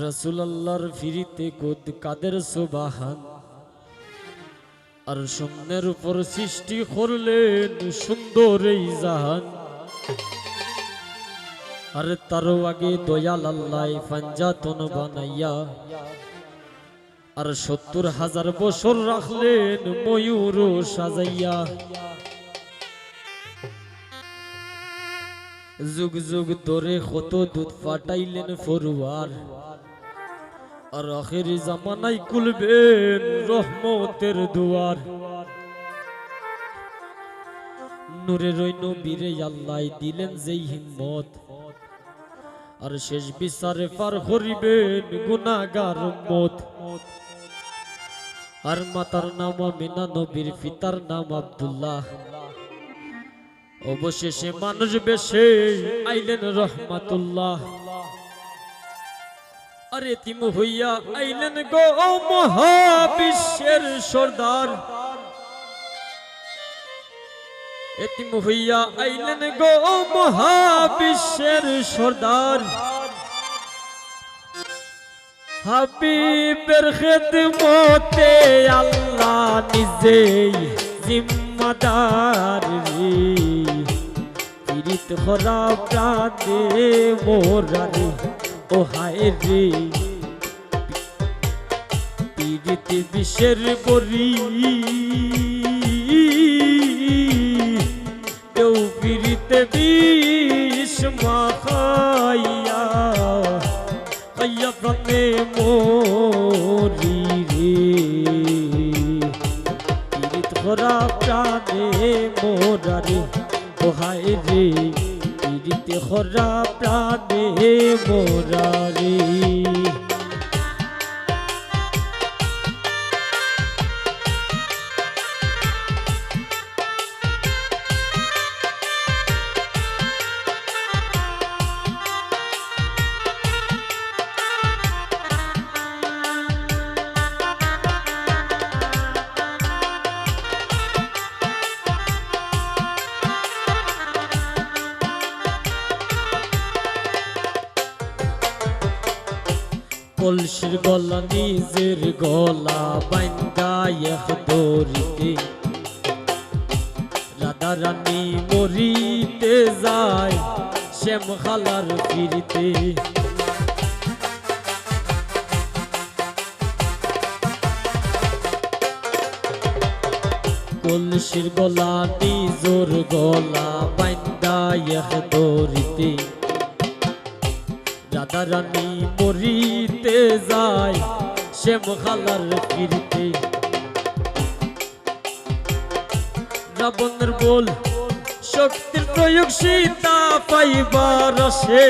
রসুল্লাহর ফিরিতে কুদ কাদের সুবাহান। আর শূন্যের উপর সৃষ্টি করলেন সুন্দর এই জাহান। আর তারও আগে দয়াল আল্লাহ পাঞ্জাতন বানাইয়া, আর সত্তর হাজার বছর রাখলেন ময়ূর সাজাইয়া। যুগ যুগ ধরে কত দুধ ফাটাইলেন ফরুয়ার। আর আখের জামানাই খুলবেন রহমতের দুয়ার। নূরের ওই নবীরে আল্লাহ দিলেন যেই হিম্মত। আর শেষ বিচারে পার করিবেন গুনাগার মত আর মাতার নাম আমিনা, নবীর পিতার নাম আব্দুল্লাহ। অবশেষে মানুষ বেশে আইলেন রহমাতুল্লাহ। আরে তিম হইয়া আইলেন গো মহাবিশ্বের সর্দার। এতিম হইয়া আইলেন গো মহাবিশ্বের সর্দার। হাবিবের খেদমতে আল্লাহ নিজেই জিম্মাদার পীড়িত হরা প্রাণে মোরারে ও হায় রে। পীড়িত বিশ্বের বরি কেউ পীড়িতে বিষ মাখাইয়া, খাইয়া প্রাণে মোরি রে। পীড়িত হরা প্রাণে মোরারে ও হায় রে। হরা প্রাণে মোরারে কলসির গলা, নিজের গলা এক দরিতে রাধা রানী মরিতে যায় শ্যাম খালার ফিরিতে। কলসির গলা, নিজর গলা বাইন্দা এক দরিতে রাধা রানী মরিতে যায় শ্যাম খালার ফিরতে রাবণের বল, শক্তির প্রয়োগ সীতা পাইবার সে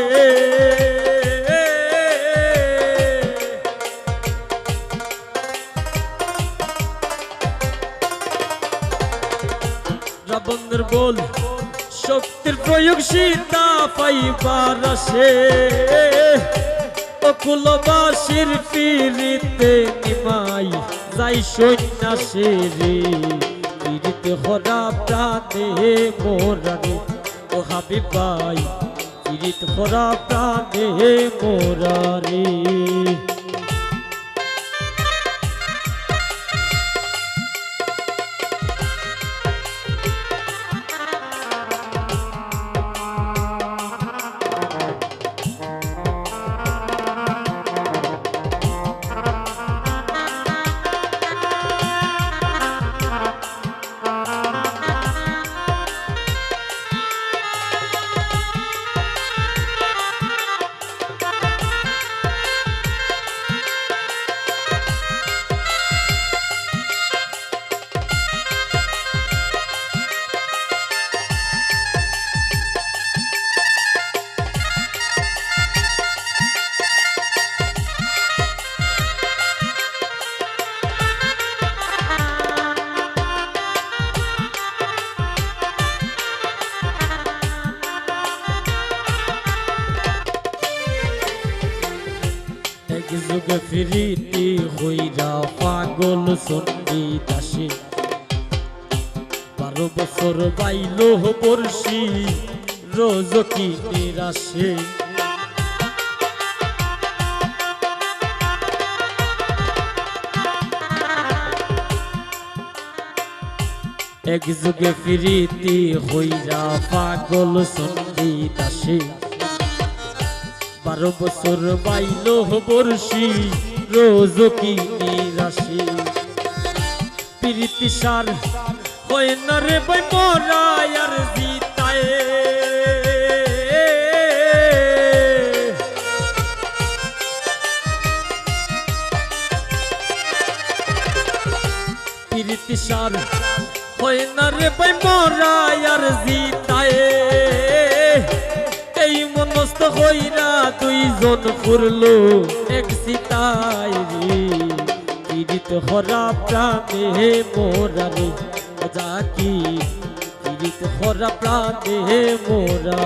রাবণের বল শক্তির প্রয়োগ সীতা পাইবার সে অকুলবাসীর পিড়িতে নিমাই যাই সন্ন্যাসে রে পিড়িতে হরা প্রাণে মোরারে ও হাবিবাই। পিড়িত হরা প্রাণে মোরারে যোগ ফিরিতি হইরা পাগল সন্নি দাসে। বারো বছর বাইল বর্ষি রোজ কি নিরাশে। এক যুগে ফিরিতি হইরা পাগল সন্নি দাসে। বারো বছর বাইল বর্ষি রোজ কি নিরাশি? প্রীতি সার হয় না রে বই আর জিতায়। প্রীতি সার হয় না রে বই আর জিতায়। মনস্থ হইরা দুইজন ফুরলো এক সিতাই পীড়িত হরা প্রাণে মোরারে জাকি পীড়িত হরা প্রাণে মোরা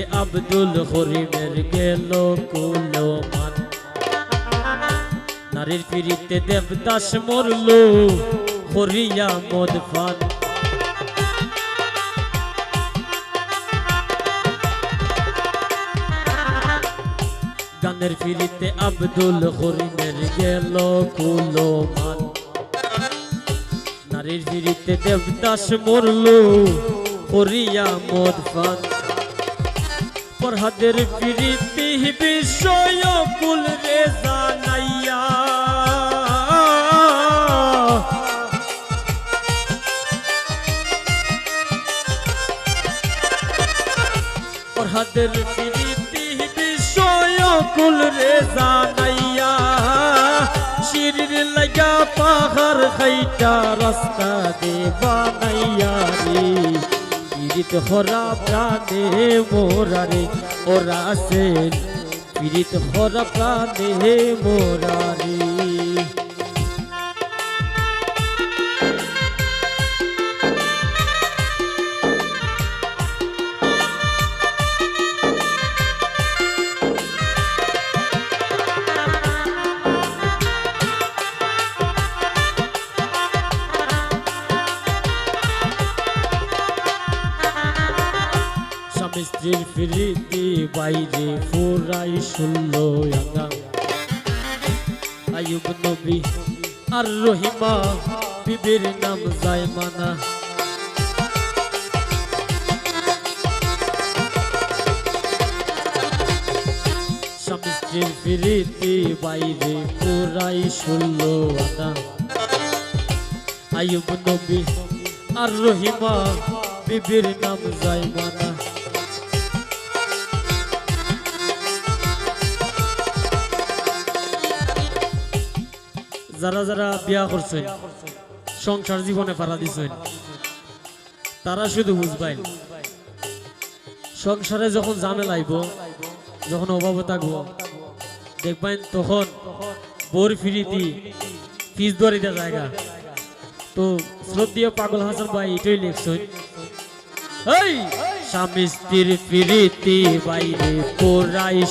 ফিরিতে আব্দুল হরিমের গেল কুলমান নারীর ফিরিতে দেবদাস মরল হরিয়া মদ ফান গানের ফিরিতে আব্দুল হরিমের গেল কুলমান নারীর ফিরিতে দেবদাস মরল হরিয়া মদ ফান পরহাদের প্রীতি বিষয় কুল রে জানাইয়া। পরহাদের প্রীতি বিষয় কুল রে জানাইয়া। শিরির লাগা পাহাড় খাইটা রাস্তা দে বানাইয়া রে। পীড়িত হরা প্রাণে মোরারে ওরা সেন পীড়িত হরা প্রাণে মোরারে। স্ত্রীর ফিরিতি বাইরে ফুরাই শুনল আঙ্গা আয়ুব নবী আর রহিমা, বিবির নাম যায় মানা স্বামী স্ত্রীর ফিরিতি বাইরে ফুরাই শুনল আঙ্গা আয়ুব নবী আর রহিমা, বিবির নাম যায় মানা যারা যারা বিয়া করছেন সংসার জীবনে পাড়া দিছেন তারা শুধু বুঝবেন সংসারে যখন ঝামেলা আইব, যখন অভাব থাকব, দেখবেন তখন বোর ফিরিতি ফিস দরিদা জায়গা। তো শ্রদ্ধীয় পাগল হাসান ভাই এটাই লিখছেন স্বামী স্ত্রীর ফিরিতি বাইরে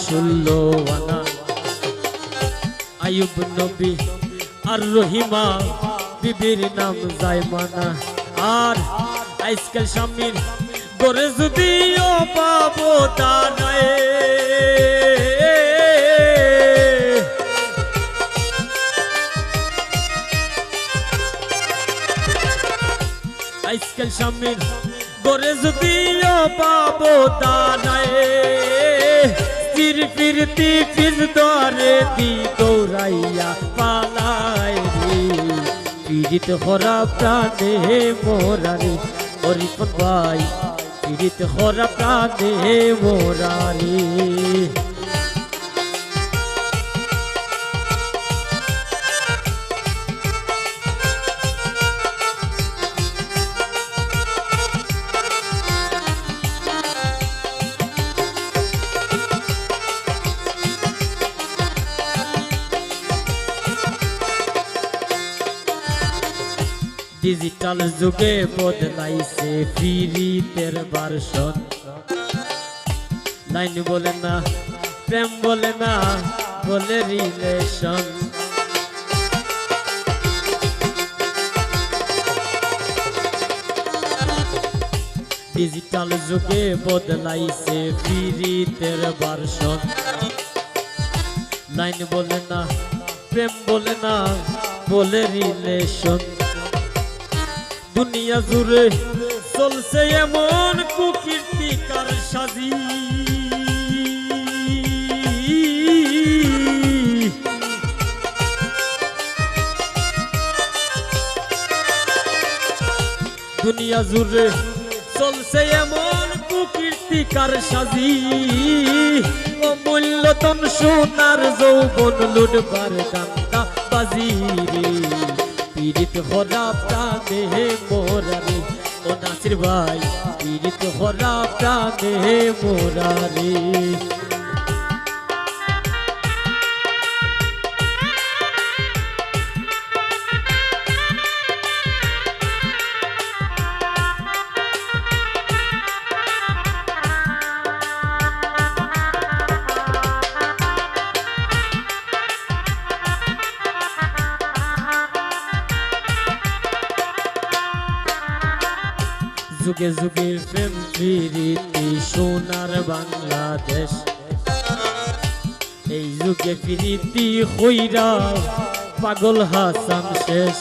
ষোলো আনা আয়ুব নবী আর রহিমা বিবির নাম যায় মানা আর আজকাল স্বামীর গরে যদিও পাবো দাঁড়ায় আজকাল স্বামীর গরে যদিও পাবো দাঁড়ায় স্থির ফিরতি ফির দরে দি দৌড়াইয়া পালায় রে পীড়িত হরা প্রাণে মোরারে হরিপন ভাই পীড়িত হরা প্রাণে মোরারে ডিজিটাল যুগে বদলাইছে ফিরিতের বার্সন। লাইন বলে না, প্রেম বলে না, বলে রিলেশন ডিজিটাল যুগে বদলাইছে ফিরিতের বার্সন। লাইন বলে না, প্রেম বলে না, বলে রিলেশন দুনিয়া জুড়ে চলছে এমন কুকীর্তিকার সাজি। দুনিয়া জুড়ে চলছে এমন কুকীর্তিকার সাজি। অমূল্যতন সোনার যৌবন লুটবার কান্তা বাজি রে পীড়িত হরা প্রাণে মোরারে ও নাসির ভাই পীড়িত হরা প্রাণে মোরারে যুগে যুগে প্রেম ফিরিতি সোনার বাংলাদেশ। এই যুগে ফিরিতি হইরা পাগল হাসান শেষ!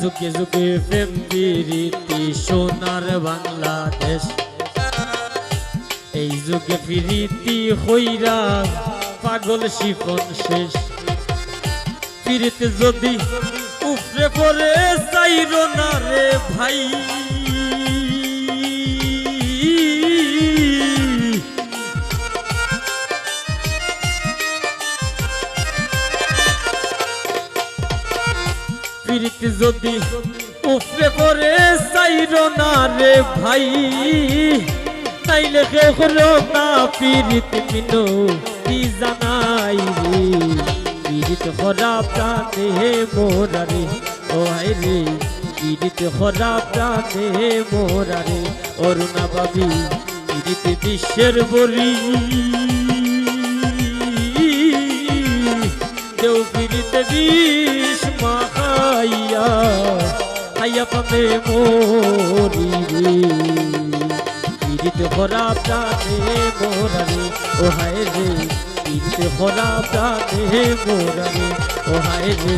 যুগে যুগে প্রেম ফিরিতি সোনার বাংলাদেশ। এই যুগে ফিরিতি হইরা পাগল শিফন শেষ। ফিরিতে যদি উপরে পড়ে চাইর না রে ভাই। ফিরিতে যদি উপরে পড়ে চাইর না রে ভাই, তাইলে কে হলো না পীড়িত মিনো কি জানাই পীড়িত হরা প্রাণে মোরারে। ও হাই রে, পীড়িত হরা প্রাণে মোরারে। অরুণা বাবি, পীড়িত বিশ্বের বরি দেও পীড়িত বিষ মাখাইয়া হাইয়া পাবে মোরি রে। পীড়িত হরা প্রাণে মোরারে, ও হায় রে পীড়িত হরা প্রাণে মোরারে। ও হায় রে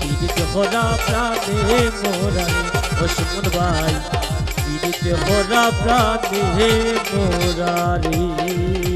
পীড়িত হরা প্রাণে মোরারে। ও সুমন ভাই পীড়িত হরা প্রাণে মোরারে।